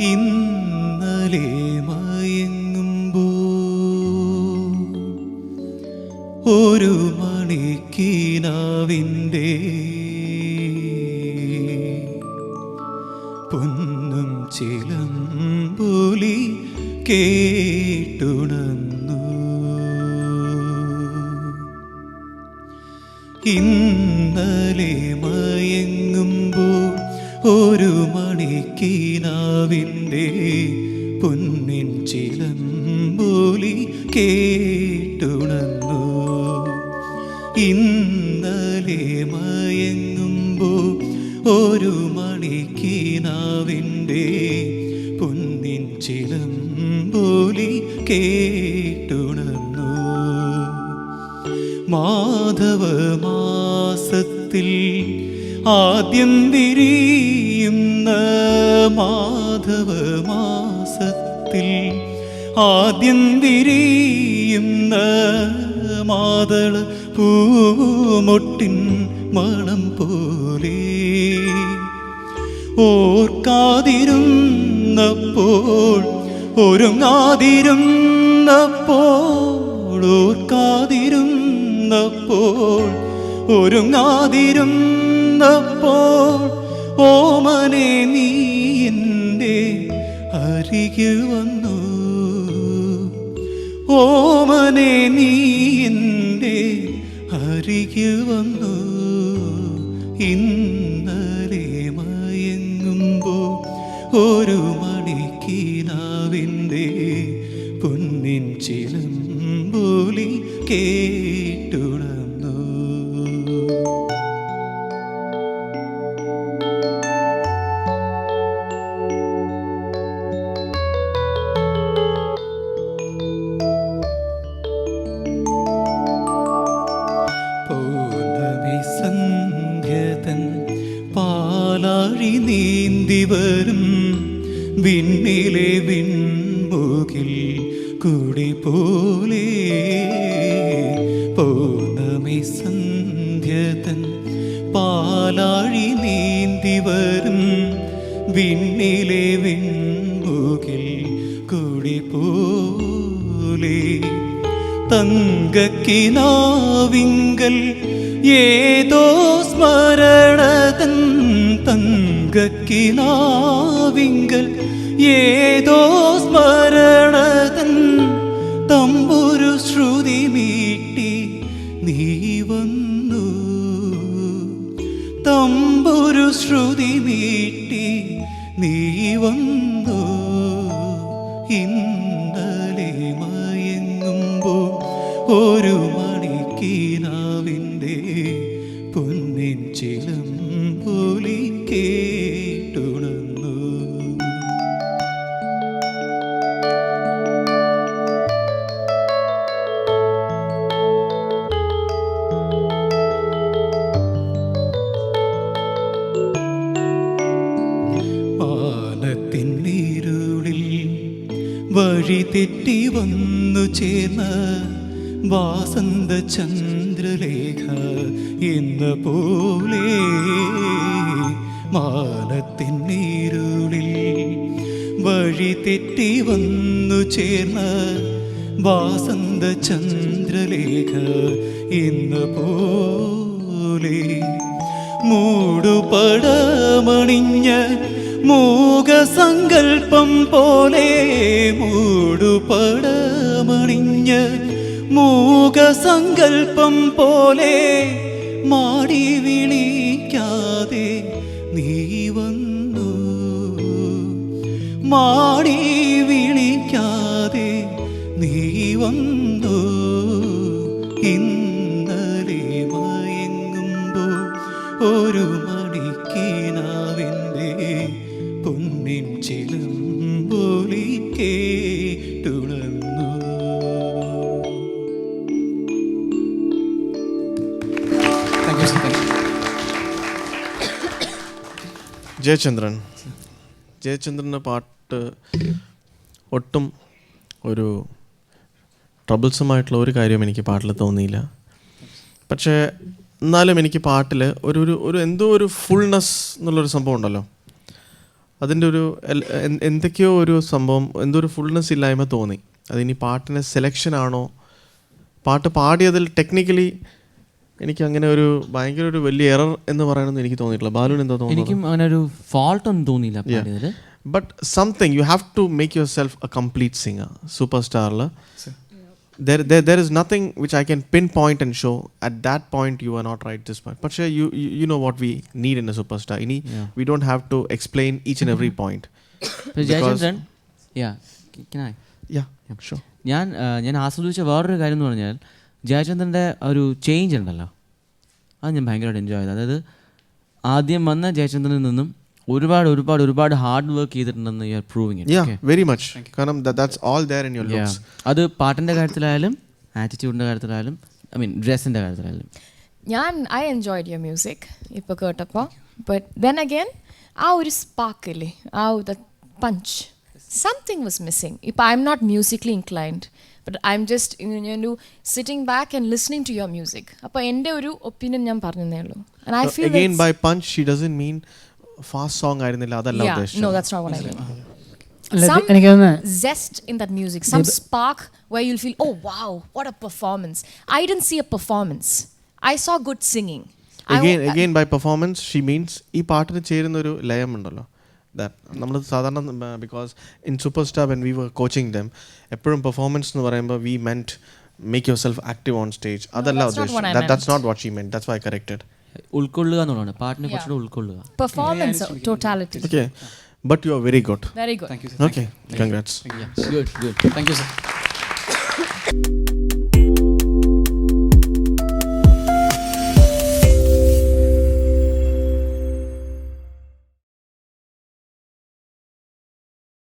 ഇന്നലെ മയങ്ങുമ്പോ ഒരു മണിക്കിനാവിന്റെ പൊന്നും ചിലമ്പൊലി കേട്ടുണന്നു ഇന്നലെ ഒരു മണിക്കീനാവിന്റെ പൊന്നിൻ ചിലമ്പൊലി കേട്ടുണന്നു ഇന്നലെ മയങ്ങുമ്പോൾ ഒരു മണിക്കീനാവിന്റെ പൊന്നിൻ ചിലമ്പൊലി കേട്ടുണന്നു മാധവ മാസത്തിൽ ആദ്യം തിരിയുന്ന മാധവ മാസത്തിൽ ആദ്യം തിരിയുന്ന മാതള പൂമൊട്ടിൻ മണം പോലെ. ഓർക്കാതിരുന്നപ്പോൾ ഒരുങ്ങാതിരുന്നപ്പോൾ ഓർക്കാതിരുന്നപ്പോൾ ഒരുങ്ങാതിരുന്നപ്പോൾ അരികിൽ വന്നു. ഓമനെ നീ എന്റെ അരികു വന്നു. ഇന്നലെ പാലാഴി നീന്തി വരും. വിണ്ണിലെ വിൺമുകിൽ കുടി പോലെ പൗർണമി സന്ധ്യതൻ പാലാഴി നീന്തി വരും. വിണ്ണിലെ വിൺമുകിൽ കുടി പോലെ തങ്കക്കിനാവിങ്കൽ ഏതോ സ്മരണതൻ തങ്കക്കിനാവിങ്കൽ ഏതോ സ്മരണതൻ തമ്പുരു ശ്രുതി മീട്ടി നീ വന്നു. തമ്പുരു ശ്രുതി മീട്ടി നീ വന്നു. ഇന്നലെ മയങ്ങുമ്പോൾ ഒരു വഴി തെറ്റി വന്നു ചേർന്ന വാസന്ത ചന്ദ്രലേഖ എന്ന പോലെ മാനത്തിന്നിരുളിൽ വഴി തെറ്റി വന്നു ചേർന്ന വാസന്ത ചന്ദ്രലേഖ എന്ന പോലെ മൂടുപടമണിഞ്ഞ മൂകസങ്കൽപ്പം പോലെ മൂടുപടമണിഞ്ഞ മൂകസങ്കൽപ്പം പോലെ മാടി വിളിക്കാതെ നീ ജയചന്ദ്രൻ. ജയചന്ദ്രന്റെ പാട്ട് ഒട്ടും ഒരു ട്രബിൾസമായിട്ടുള്ള ഒരു കാര്യവും എനിക്ക് പാട്ടിൽ തോന്നിയില്ല. പക്ഷേ എന്നാലും എനിക്ക് പാട്ടിൽ ഒരു ഒരു ഒരു എന്തോ ഒരു ഫുൾനെസ് എന്നുള്ളൊരു സംഭവം ഉണ്ടല്ലോ. അതിന്റെ ഒരു എന്തൊക്കെയോ ഒരു സംഭവം എന്തോ ഒരു ഫുൾനെസ് ഇല്ലായ്മ തോന്നി. അതിനി പാട്ടിന്റെ സെലക്ഷൻ ആണോ? പാട്ട് പാടിയതിൽ ടെക്നിക്കലി എനിക്ക് അങ്ങനെ ഒരു ഭയങ്കര ഒരു വലിയ എറർ എന്ന് പറയണമെന്ന് എനിക്ക് തോന്നിയിട്ടില്ല ബാലുവിന് എന്താ തോന്നുന്നത് എനിക്കും അങ്ങനെ ഒരു ഫാൾട്ട് ഒന്നും തോന്നിയില്ല പാടിയതിൽ but something you have to make yourself a complete singer super സ്റ്റാറിൽ there, there, there is nothing which I can pinpoint and show at that point you are not right this point. But sure, you, you, you know what we need in a superstar. Ini, Yeah. We don't have to explain each and every point. Jayachandran Can I? Yeah, sure. ഞാൻ ഞാൻ ആസ്വദിച്ച വേറൊരു കാര്യം എന്ന് പറഞ്ഞാൽ ജയചന്ദ്രന്റെ ഒരു change ഉണ്ടല്ലോ. അത് ഞാൻ ഭയങ്കരമായിട്ട് എൻജോയ് ചെയ്തു. അതായത് ആദ്യം വന്ന ജയചന്ദ്രനിൽ നിന്നും ഒരുപാട് ഒരുപാട് ഒരുപാട് ഹാർഡ് വർക്ക് ചെയ്തിട്ടുണ്ടെന്ന് you are proving Yeah, very much. Kanam, that, that's all there in your looks. അത് പാട്ടിന്റെ കാര്യത്തിലായാലും ആറ്റിറ്റ്യൂഡിന്റെ കാര്യത്തിലായാലും ഐ മീൻ ഡ്രസ്സിന്റെ കാര്യത്തിലായാലും. ഞാൻ ഐ എൻജോയ്ഡ് യുവർ മ്യൂസിക് ഇപ്പോൾ കേട്ടപ്പോൾ ബട്ട് ദെൻ അഗെയിൻ ആ ഒരു സ്പാർക്ക് ഇല്ലേ? ആ ഒരു പഞ്ച് സംതിങ് വാസ് മിസ്സിങ് ഇപ്പോൾ I'm not musically inclined but I'm just ഒരു sitting back and listening to your music അപ്പോൾ എന്റെ ഒരു ഒപ്പീനിയൻ ഞാൻ പറഞ്ഞതേ ഉള്ളൂ and I feel again, by punch, she doesn't mean fast song ആയിരുന്നില്ല അതല്ല yeah, no, ഉദ്ദേശിച്ചത് that's not what I mean. അല്ല, Some zest in that music, some spark where you'll feel, oh wow, what a performance. I didn't see a performance. I saw good singing. Again again by performance she means ഈ പാട്ടിന് ചേരുന്ന ഒരു ലയം ഉണ്ടല്ലോ നമ്മൾ സാധാരണ because in super star when we were coaching them എപ്പോഴും performance എന്ന് പറയുമ്പോൾ we meant make yourself active on stage അതല്ല that's not what I ഉദ്ദേശിച്ചത്. That's not what she meant that's why corrected ഉൾക്കൊള്ളുക എന്നുള്ളതാണ്. പാട്ടിനെ കുറച്ചുകൂടെ ഉൾക്കൊള്ളുക. Performance, uh, totality. Okay but you are very good Very good. Thank you okay congrats good good thank you sir